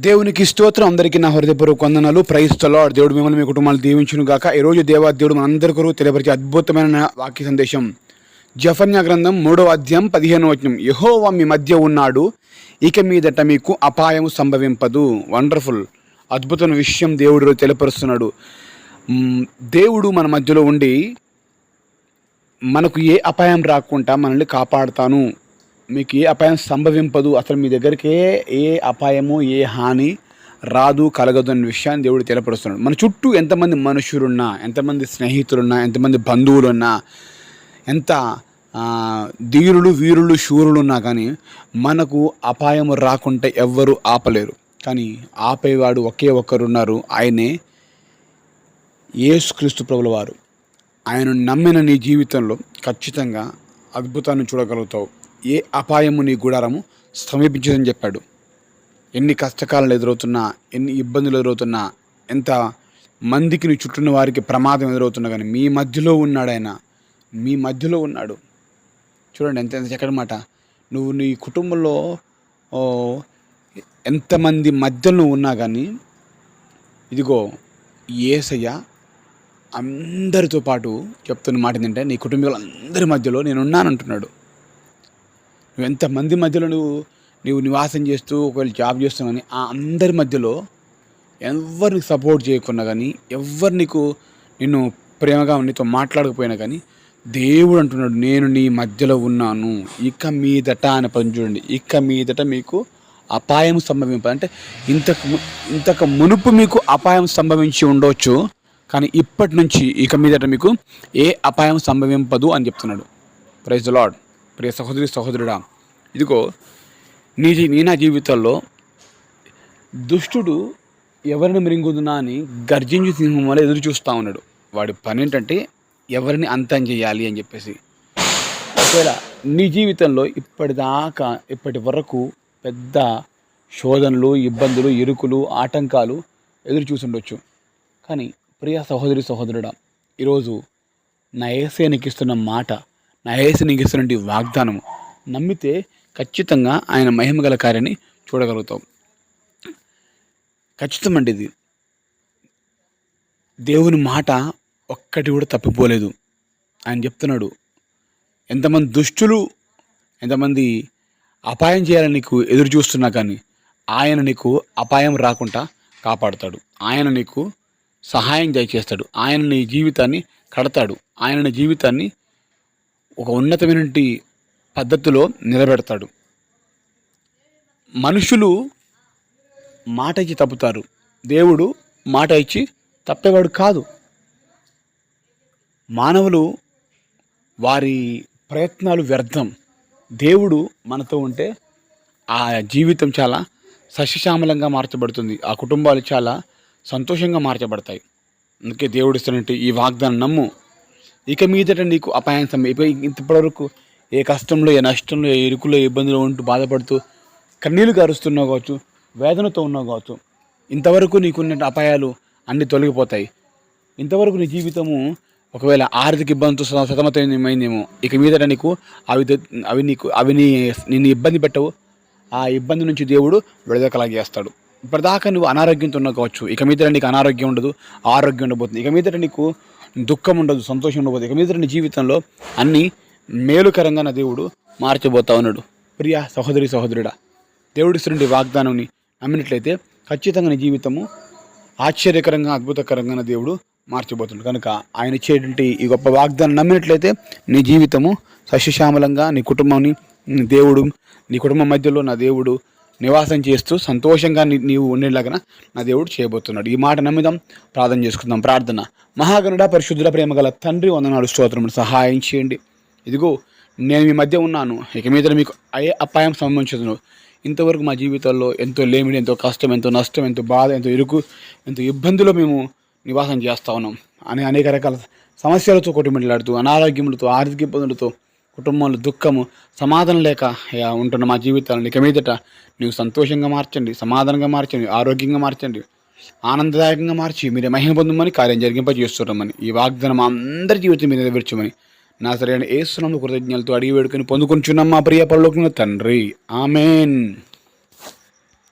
దేవునికి స్తోత్రం. అందరికీ నా హృదయపూర్వక వందనాలు. ప్రైస్తలో దేవుడు మిమ్మల్ని మీ కుటుంబాలు దీవించును గాక. ఈరోజు దేవా దేవుడు మనందరి కొరకు తెలియపరిచే అద్భుతమైన వాక్య సందేశం. జఫన్యా గ్రంథం మూడవ అధ్యాయం పదిహేను వచనం. యహోవా మీ మధ్య ఉన్నాడు. ఇక మీదట మీకు అపాయం సంభవింపదు. వండర్ఫుల్ అద్భుతమైన విషయం దేవుడు తెలియపరుస్తున్నాడు. దేవుడు మన మధ్యలో ఉండి మనకు ఏ అపాయం రాకుండా మనల్ని కాపాడుతాను. మీకు ఏ అపాయం సంభవింపదు. అసలు మీ దగ్గరికే ఏ అపాయము ఏ హాని రాదు కలగదు అనే విషయాన్ని దేవుడు తెలపరుస్తున్నాడు మన చుట్టూ ఎంతమంది మనుషులున్నా ఎంతమంది స్నేహితులున్నా ఎంతమంది బంధువులున్నా ఎంత ధీరులు వీరులు శూరులు ఉన్నా కానీ మనకు అపాయం రాకుంటే ఎవ్వరు ఆపలేరు. కానీ ఆపేవాడు ఒకే ఒక్కరున్నారు ఆయనే యేసుక్రీస్తు ప్రభుల వారు. ఆయన నమ్మిన నీ జీవితంలో ఖచ్చితంగా అద్భుతాన్ని చూడగలుగుతావు. ఏ అపాయము నీ గుడారము? సమీపించదని చెప్పాడు. ఎన్ని కష్టకాలను ఎదురవుతున్నా ఎన్ని ఇబ్బందులు ఎదురవుతున్నా ఎంత మందికి నీ చుట్టూన్న వారికి ప్రమాదం ఎదురవుతున్నా కానీ మీ మధ్యలో ఉన్నాడు ఆయన. మీ మధ్యలో ఉన్నాడు. చూడండి ఎంత ఎంత చక్కటి మాట. నువ్వు నీ కుటుంబంలో ఎంతమంది మధ్యలో ఉన్నా కానీ ఇదిగో ఏసయ్య అందరితో పాటు చెప్తున్న మాట ఏంటంటే నీ కుటుంబీకులందరి మధ్యలో నేను ఉన్నానంటున్నాడు నువ్వు ఎంతమంది మధ్యలో నువ్వు నువ్వు నివాసం చేస్తూ ఒకవేళ జాబ్ చేస్తున్నావు కానీ ఆ అందరి మధ్యలో ఎవరిని సపోర్ట్ చేయకున్నా కానీ ఎవరు నీకు నిన్ను ప్రేమగా నీతో మాట్లాడకపోయినా కానీ దేవుడు అంటున్నాడు నేను నీ మధ్యలో ఉన్నాను. ఇక మీదట అనే పని చూడండి. ఇక మీదట మీకు అపాయం సంభవింప అంటే ఇంతకు ఇంతకు మునుపు మీకు అపాయం సంభవించి ఉండవచ్చు కానీ ఇప్పటి నుంచి ఇక మీదట మీకు ఏ అపాయం సంభవింపదు అని చెప్తున్నాడు. ప్రైజ్ ద లాడ్ ప్రియ సహోదరి సహోదరుడా ఇదిగో నీ జీ- నీ నా జీవితంలో దుష్టుడు ఎవరిని మృంగుదునా అని గర్జించి సింహం వల్ల ఎదురు చూస్తూ ఉన్నాడు. వాడి పని ఏంటంటే ఎవరిని అంతం చేయాలి అని చెప్పేసి. ఒకవేళ నీ జీవితంలో ఇప్పటిదాకా ఇప్పటి వరకు పెద్ద శోధనలు ఇబ్బందులు ఇరుకులు ఆటంకాలు ఎదురు చూసుండొచ్చు. కానీ ప్రియ సహోదరి సహోదరుడా ఈరోజు నా ఏసే నీకు ఇస్తున్న మాట నా ఏసే నీకు ఇస్తున్న వాగ్దానము నమ్మితే ఖచ్చితంగా ఆయన మహిమగల కార్యాన్ని చూడగలుగుతాం. ఖచ్చితమండి ఇది. దేవుని మాట ఒక్కటి కూడా తప్పిపోలేదు. ఆయన చెప్తున్నాడు ఎంతమంది దుష్టులు ఎంతమంది అపాయం చేయాలని నీకు ఎదురు చూస్తున్నా కానీ ఆయన నీకు అపాయం రాకుండా కాపాడుతాడు. ఆయన నీకు సహాయం దయచేస్తాడు. ఆయన నీ జీవితాన్ని కడతాడు. ఆయన నీ జీవితాన్ని ఒక ఉన్నతమైనటువంటి పద్ధతిలో నిలబెడతాడు. మనుషులు మాట ఇచ్చి తప్పుతారు. దేవుడు మాట ఇచ్చి తప్పేవాడు కాదు. మానవులు వారి ప్రయత్నాలు వ్యర్థం. దేవుడు మనతో ఉంటే ఆ జీవితం చాలా సస్యశ్యామలంగా మార్చబడుతుంది. ఆ కుటుంబాలు చాలా సంతోషంగా మార్చబడతాయి. అందుకే దేవుడు ఇస్తున్నట్టు ఈ వాగ్దానం నమ్ము. ఇక మీదట నీకు అపాయం సమయం. ఇప్పటివరకు ఏ కష్టంలో ఏ నష్టంలో ఏ ఇరుకులో ఏ ఇబ్బందులు ఉంటూ బాధపడుతూ కన్నీళ్ళు గారుస్తున్నావు కావచ్చు వేదనతో ఉన్నావు కావచ్చు ఇంతవరకు నీకున్న అపాయాలు అన్నీ తొలగిపోతాయి. ఇంతవరకు నీ జీవితము ఒకవేళ ఆర్థిక ఇబ్బందితో సతమతమైందేమో ఇక మీదట నీకు అవి అవి నీకు అవి నీ నిన్ను ఇబ్బంది పెట్టవు. ఆ ఇబ్బంది నుంచి దేవుడు విడుదల కలగజేస్తాడు ఇప్పటిదాకా నువ్వు అనారోగ్యంతో ఉన్న కావచ్చు ఇక మీదట నీకు అనారోగ్యం ఉండదు ఆరోగ్యం ఉండబోతుంది. ఇక మీదట నీకు దుఃఖం ఉండదు సంతోషం ఉండబోతుంది. ఇక మీదట నీ జీవితంలో అన్నీ మేలుకరంగా నా దేవుడు మార్చబోతా ఉన్నాడు. ప్రియ సహోదరి సహోదరుడా దేవుడిస్తున్న వాగ్దానంని నమ్మినట్లయితే ఖచ్చితంగా నీ జీవితము ఆశ్చర్యకరంగా అద్భుతకరంగా నా దేవుడు మార్చబోతున్నాడు కనుక ఆయన ఇచ్చేటువంటి ఈ గొప్ప వాగ్దానం నమ్మినట్లయితే నీ జీవితము సస్యశ్యామలంగా నీ కుటుంబాన్ని నీ దేవుడు నీ కుటుంబం మధ్యలో నా దేవుడు నివాసం చేస్తూ సంతోషంగా నీవు ఉండేలాగా నా దేవుడు చేయబోతున్నాడు. ఈ మాట నమ్మిదాం ప్రార్థన చేసుకుందాం ప్రార్థన. మహాగణుడ పరిశుద్ధుల ప్రేమ గల తండ్రి వందనాడు స్తోత్రములు సహాయం చేయండి. ఇదిగో నేను మీ మధ్య ఉన్నాను. ఇక మీద మీకు అయ్యే అపాయం సంబంధించదును ఇంతవరకు మా జీవితాల్లో ఎంతో లేమిడి ఎంతో కష్టం ఎంతో నష్టం ఎంతో బాధ ఎంతో ఇరుకు ఎంతో ఇబ్బందులు మేము నివాసం చేస్తూ ఉన్నాం. అనే అనేక రకాల సమస్యలతో కొట్టుమిట్లాడుతూ అనారోగ్యములతో ఆర్థిక ఇబ్బందులతో కుటుంబంలో దుఃఖము సమాధానం లేక ఉంటున్న మా జీవితాలను ఇక మీదట నీవు సంతోషంగా మార్చండి సమాధానంగా మార్చండి ఆరోగ్యంగా మార్చండి ఆనందదాయకంగా మార్చి మీరే మహిమ పొందమని కార్యం జరిగింపజేస్తున్నామని ఈ వాగ్దానం అందరి జీవితం మీద నెరవేర్చమని నా సరైన ఏసునామ కృతజ్ఞతలతో అడిగి వేడుకొని పొందుకొని చున్నాం మా ప్రియ పరలోకంలో తండ్రి. ఆమెన్.